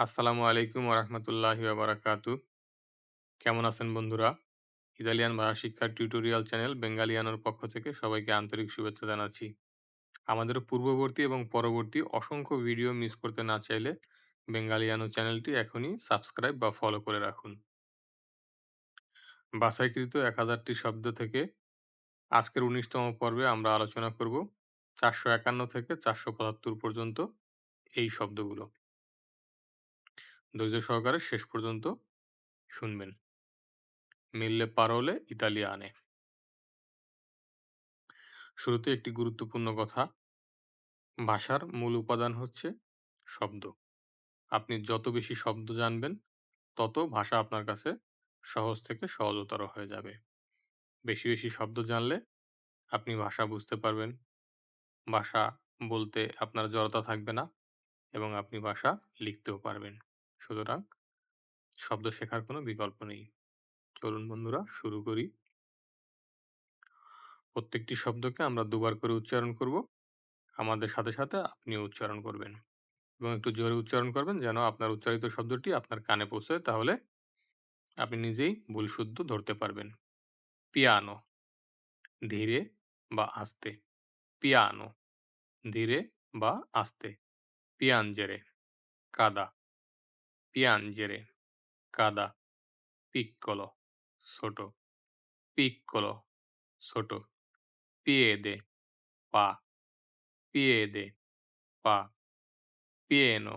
আসসালামু আলাইকুম ওরহমতুল্লাহি ওবারাকাতু। কেমন আছেন বন্ধুরা? ইতালিয়ান ভাষা শিক্ষার টিউটোরিয়াল চ্যানেল বেঙ্গালিয়ানোর পক্ষ থেকে সবাইকে আন্তরিক শুভেচ্ছা জানাচ্ছি। আমাদের পূর্ববর্তী এবং পরবর্তী অসংখ্য ভিডিও মিস করতে না চাইলে বেঙ্গালিয়ানো চ্যানেলটি এখনই সাবস্ক্রাইব বা ফলো করে রাখুন। বাছাইকৃত ১০০০টি শব্দ থেকে আজকের উনিশতম পর্বে আমরা আলোচনা করব ৪৫১ থেকে ৪৭৫ পর্যন্ত এই শব্দগুলো। ধৈর্য সহকারে শেষ পর্যন্ত শুনবেন। মিললে পারলে ইতালি আনে শুরুতে একটি গুরুত্বপূর্ণ কথা। ভাষার মূল উপাদান হচ্ছে শব্দ। আপনি যত বেশি শব্দ জানবেন, তত ভাষা আপনার কাছে সহজ থেকে সহজতর হয়ে যাবে। বেশি, বেশি শব্দ জানলে আপনি ভাষা বুঝতে পারবেন। ভাষা বলতে আপনার জড়তা থাকবে না এবং আপনি ভাষা লিখতেও পারবেন। সুতরাং শব্দ শেখার কোনো বিকল্প নেই। চলুন বন্ধুরা শুরু করি। প্রত্যেকটি শব্দকে আমরা দুবার করে উচ্চারণ করব। আমাদের সাথে, সাথে আপনিও উচ্চারণ করবেন এবং একটু জোরে উচ্চারণ করবেন যেন আপনার উচ্চারিত শব্দটি আপনার কানে পৌঁছায় তাহলে আপনি নিজেই ভুল শুদ্ধ ধরতে পারবেন। পিয়ানো ধীরে বা আস্তে। পিয়ানো ধীরে বা আস্তে। পিয়াঞ্জেরে কাদা। পিয়াঞ্জেরে কাদা। পিক্কোলো ছোট। পিক্কোলো ছোট। পিয়েদে পা। পিয়েদে পা। পিয়েনো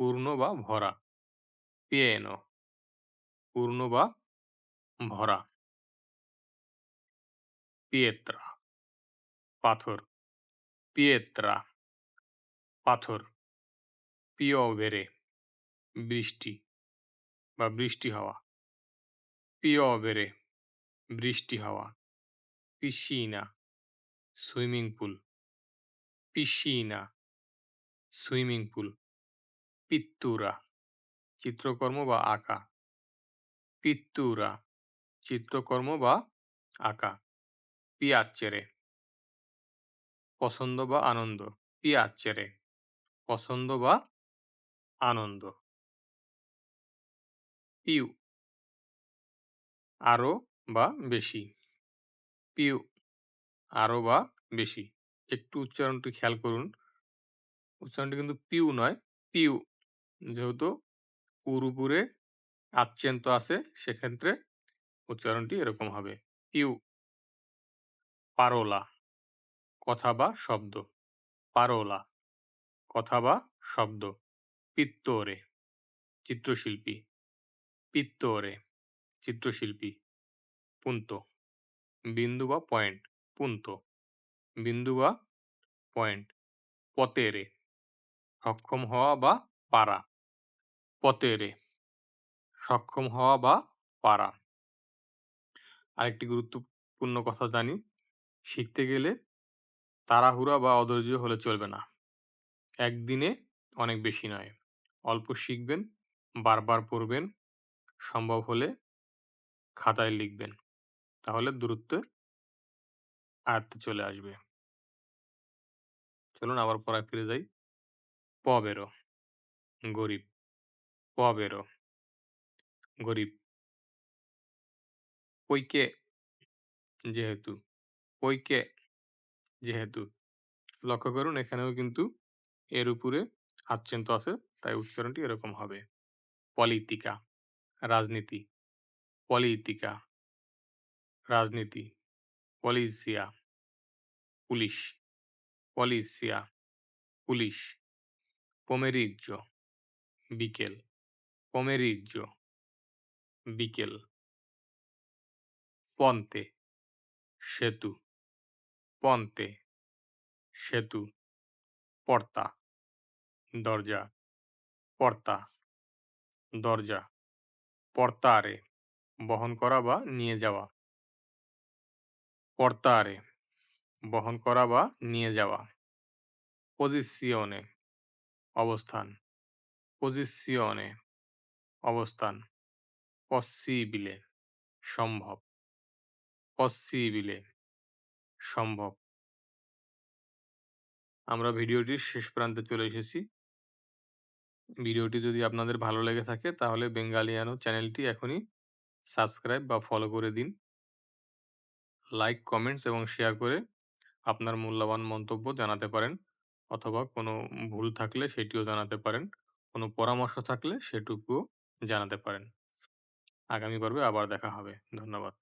পূর্ণ বা ভরা। পিয়েনো পূর্ণ বা ভরা। পিয়েত্রা পাথর। পিয়েত্রা পাথর। পিওভেরে বৃষ্টি বা বৃষ্টি হওয়া। পিওভেরে বৃষ্টি হওয়া। পিসিনা, সুইমিং পুল। পিসিনা, swimming pool. পিত্তুরা, চিত্রকর্ম বা আঁকা। পিত্তুরা, চিত্রকর্ম বা আঁকা। পিয়াচ্চেরে পছন্দ বা আনন্দ। পিয়াচ্চেরে পছন্দ বা আনন্দ। পিউ আরও বা বেশি। পিউ আরও বা বেশি। একটু উচ্চারণটি খেয়াল করুন। উচ্চারণটি কিন্তু পিউ নয়, পিউ। যেহেতু উর আচ্ছেন্ত আছে সেক্ষেত্রে উচ্চারণটি এরকম হবে। পিউ পারোলা কথা বা শব্দ। পারোলা কথা বা শব্দ। পিত্তরে চিত্রশিল্পী। পিত্তোরে চিত্রশিল্পী। পুন্তো বিন্দু বা পয়েন্ট। পুন্তো বিন্দু বা পয়েন্ট। পতেরে সক্ষম হওয়া বা পারা। পতেরে সক্ষম হওয়া বা পারা। আরেকটি গুরুত্বপূর্ণ কথা জানি, শিখতে গেলে তাড়াহুড়া বা অধৈর্য হলে চলবে না। একদিনে অনেক বেশি নয়। অল্প শিখবেন, বারবার পড়বেন, সম্ভব হলে খাতায় লিখবেন। তাহলে দূরত্বে আয়ত্তে চলে আসবে। চলুন আবার পড়ায় ফিরে যাই। প বেরো গরিব। প বেরো গরিব। পইকে যেহেতু। পইকে যেহেতু। লক্ষ্য করুন, এখানেও কিন্তু এর উপরে আচ্ছেন্ত আছে, তাই উচ্চারণটি এরকম হবে। পলিটিকা রাজনীতি। পলিটিকা রাজনীতি। পলিসিয়া, পুলিশ। পলিসিয়া, পুলিশ। পোমেরিজ্জো, বিকেল। পোমেরিজ্জো, বিকেল। পন্তে, সেতু। পন্তে, সেতু। পর্তা, দরজা। পর্তা, দরজা। পর্তারে, বহন করা বা নিয়ে যাওয়া। পর্তারে, বহন করা বা নিয়ে যাওয়া। পজিসিওনে অবস্থান। পজিসিওনে অবস্থান। পসিবিলে, সম্ভব। পসিবিলে, সম্ভব। আমরা ভিডিওটির শেষ প্রান্তে চলে এসেছি। ভিডিওটি যদি আপনাদের ভালো লেগে থাকে তাহলে বেঙ্গালিয়ানো চ্যানেলটি এখনই সাবস্ক্রাইব বা ফলো করে দিন। লাইক, কমেন্টস এবং শেয়ার করে আপনার মূল্যবান মন্তব্য জানাতে পারেন অথবা কোনো ভুল থাকলে সেটিও জানাতে পারেন। কোনো পরামর্শ থাকলে সেটুকুও জানাতে পারেন। আগামী পর্বে আবার দেখা হবে। ধন্যবাদ।